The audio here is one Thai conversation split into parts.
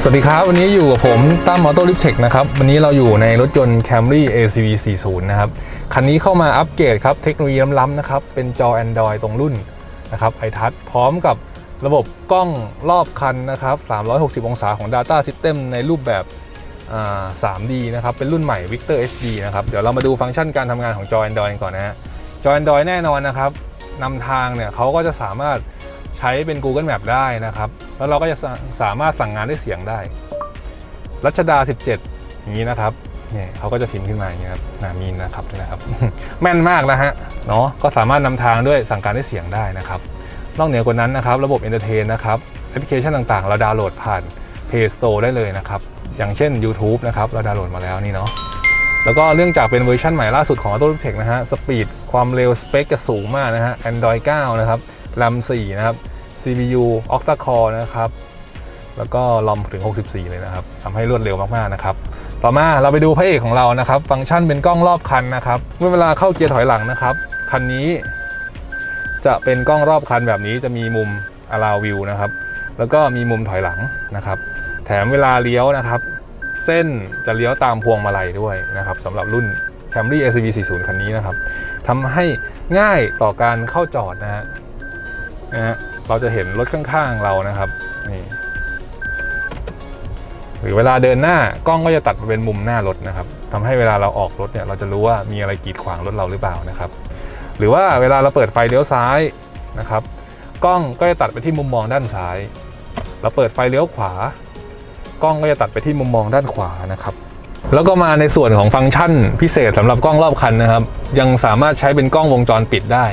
สวัสดีครับ วันนี้อยู่กับผมตั้มมอเตอร์ลิฟเทคนะครับ วันนี้เราอยู่ในรถยนต์ Camry ACV 40 นะครับ คันนี้เข้ามาอัปเกรดครับ เทคโนโลยีล้ำๆนะครับ เป็นจอ Android ตรงรุ่นนะครับไอทัชพร้อมกับระบบกล้องรอบคันนะครับ 360 องศาของ Data System ในรูปแบบ 3D นะครับ เป็นรุ่นใหม่ Victor HD นะครับ เดี๋ยวเรามาดูฟังก์ชันการทำงานของจอ Android ก่อนนะฮะ จอ Android แน่นอนนะครับนำทางเนี่ยเขาก็จะสามารถ ช้เป็น Google Map ได้นะครับ แล้วเราก็จะสามารถสั่งงานด้วยเสียงได้ รัชดา 17 อย่างนี้นะครับเนี่ยเขาก็จะพิมพ์ขึ้นมาอย่างนี้ครับนามีนนะครับนะครับ แม่นมากนะฮะเนาะก็สามารถนำทางด้วยสั่งการด้วยเสียงได้นะครับ นอกเหนือกว่านั้นนะครับ ระบบ Entertain นนะครับแอปพลิเคชันต่างๆ เราดาวน์โหลดผ่าน Play Store ได้เลยนะครับ อย่างเช่น YouTube นะครับ เราดาวน์โหลดมาแล้วนี่เนาะแล้วก็เนื่องจากเป็นเวอร์ชันใหม่ล่าสุดของ Auto Tech นะฮะสปีดความเร็วสเปคจะสูงมากนะฮะ Android 9 นะครับ RAM 4 นะครับ CPU Octa Core นะครับ แล้วก็ลอมถึง 64 เลยนะครับทำให้รวดเร็วมากๆนะครับ ต่อมาเราไปดูพระเอกของเรานะครับ ฟังก์ชันเป็นกล้องรอบคันนะครับ เมื่อเวลาเข้าเกียร์ถอยหลังนะครับ คันนี้จะเป็นกล้องรอบคันแบบนี้จะมีมุม allow view นะครับ แล้วก็มีมุมถอยหลังนะครับ แถมเวลาเลี้ยวนะครับ เส้นจะเลี้ยวตามพวงมาลัยด้วยนะครับสำหรับรุ่น Camry SUV 40 คันนี้นะครับทำให้ง่ายต่อการเข้าจอดนะฮะนะฮะ เราจะเห็นรถข้างๆเรานะครับนี่หรือเวลาเดินหน้ากล้องก็จะตัดมาเป็นมุมหน้ารถนะครับทำให้เวลาเราออกรถเนี่ยเราจะรู้ว่ามีอะไรกีดขวางรถเราหรือเปล่านะครับ หรือว่าเวลาเราเปิดไฟเลี้ยวซ้ายนะครับ กล้องก็จะตัดไปที่มุมมองด้านซ้าย เราเปิดไฟเลี้ยวขวา กล้องก็จะตัดไปที่มุมมองด้านขวานะครับแล้วก็มาในส่วนของฟังก์ชันพิเศษสำหรับกล้องรอบคันนะครับ ยังสามารถใช้เป็นกล้องวงจรปิดได้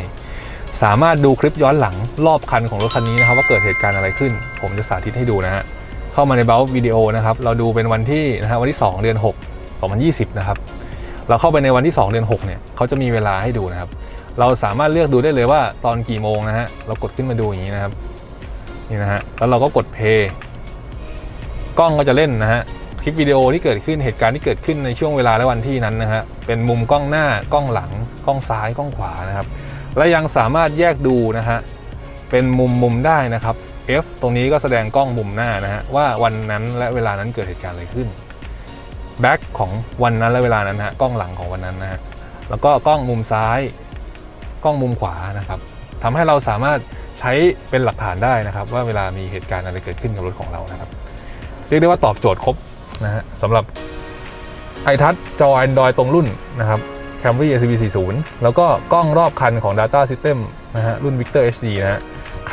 สามารถดูคลิปย้อนหลังรอบคันของรถคันนี้นะครับว่าเกิดเหตุการณ์อะไรขึ้น ผมจะสาธิตให้ดูนะฮะเข้ามาในเบลวิดีโอนะครับเราดูเป็นวันที่นะฮะวันที่ 2 เดือน 6 2020 นะครับเราเข้าไปในวันที่ 2 เดือน 6 เนี่ยเขาจะมีเวลาให้ดูนะครับ เราสามารถเลือกดูได้เลยว่าตอนกี่โมงนะฮะเรากดขึ้นมาดูอย่างนี้นะครับนี่นะฮะแล้วเราก็กดเพย์กล้องก็จะเล่นนะฮะคลิปวิดีโอที่เกิดขึ้นเหตุการณ์ที่เกิดขึ้นในช่วงเวลาและวันที่นั้นนะฮะเป็นมุมกล้องหน้ากล้องหลังกล้องซ้ายกล้องขวานะครับ และยังสามารถแยกดูนะฮะเป็นมุมมุมได้นะครับ F ตรงนี้ก็แสดงกล้องมุมหน้านะฮะว่าวันนั้นและเวลานั้นเกิดเหตุการณ์อะไรขึ้น Back ของวันนั้นและเวลานั้นนะฮะกล้องหลังของวันนั้นนะฮะแล้วก็กล้องมุมซ้าย กล้องมุมขวานะครับทำให้เราสามารถใช้เป็นหลักฐานได้นะครับ ว่าเวลามีเหตุการณ์อะไรเกิดขึ้นกับรถของเรานะครับ เรียกได้ว่าตอบโจทย์ครบนะฮะสำหรับไอทัชจอ Android ตรงรุ่นนะครับ Camry SUV 40แล้วก็กล้องรอบคันของ Data System นะฮะรุ่น Victor HD นะฮะ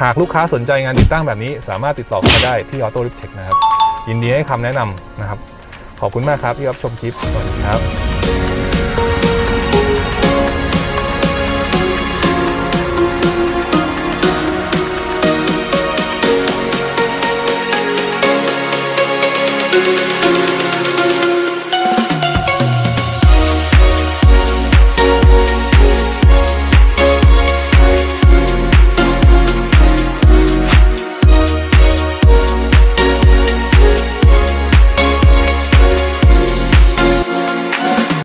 หากลูกค้าสนใจงานติดตั้งแบบนี้ สามารถติดต่อเข้ามาได้ที่ Auto l i p Tech นะครับยินดีให้คำแนะนำนะครับ ขอบคุณมากครับที่รับชมคลิปสวัสดีครับ